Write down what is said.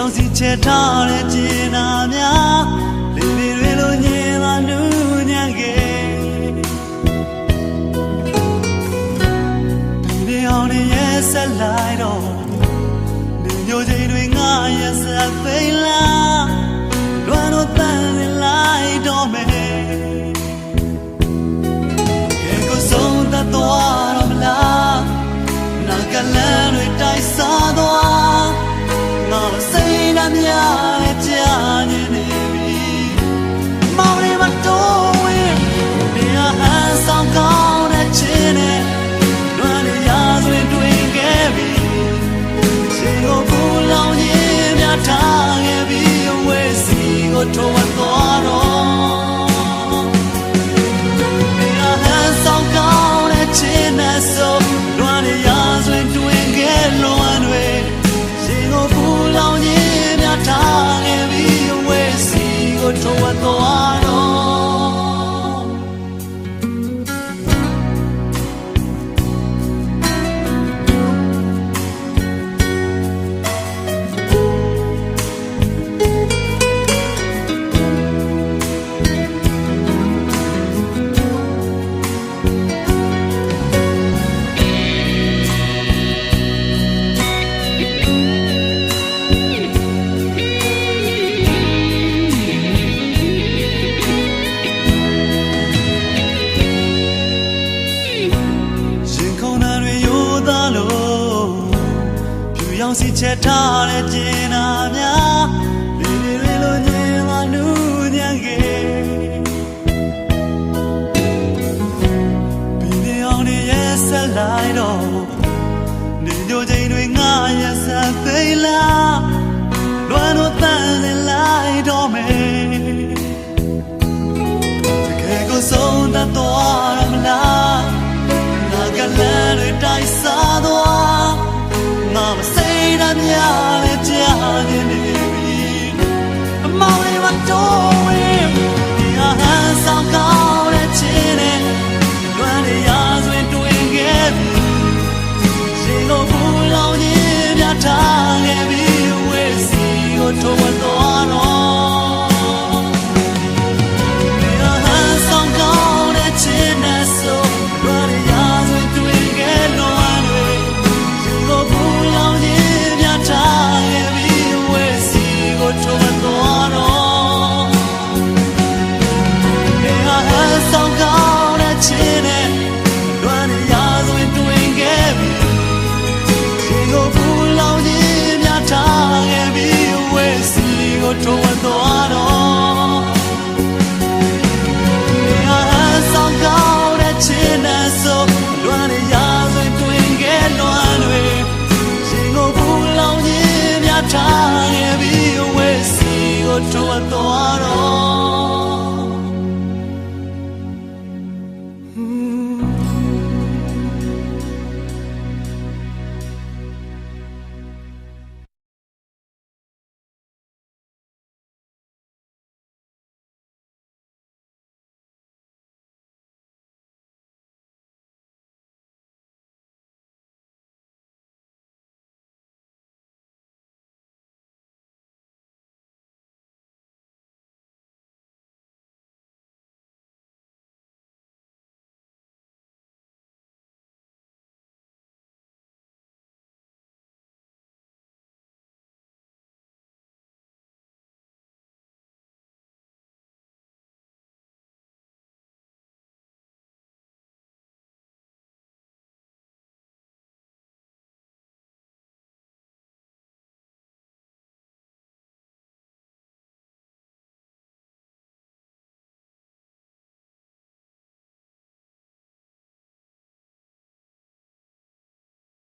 ရောင်စီချက်ထားတဲ့ကျင်နာများလေတွေတွေလိုညင်လာနူးညံ့ခဲ့ဒီနေအောင်နဲ့ရဲ့ဆက်လိုက်တော့ဒီမျိုးချိန်တွေငါရဲ့ဆက်သိလားလွမ်းတော့တန်နေလိုက်တော့မယ်ကဲကိုဆုံးသတ်သွားတော့မလားနာကလန်တွေတိုက်စားသွား ကိုထုံးသွားတော့ Mira handsome gone at China so Luan ya swin twin get luan we Sing go full on yin ya ta nge bi we si go to wa to no ရင် စီချက်ထားတဲ့ကျင်နာများလေတွေတွေလိုညင်လာနူးညံ့ခဲ့ပြီးနေအောင်နဲ့ရဲ့ဆက်လိုက်တော့နေညိုချိန်တွေငါရဲ့ဆက်သိလားလွမ်းတော့ များလည်းကြားနေပြီအမောင်လေးမတော်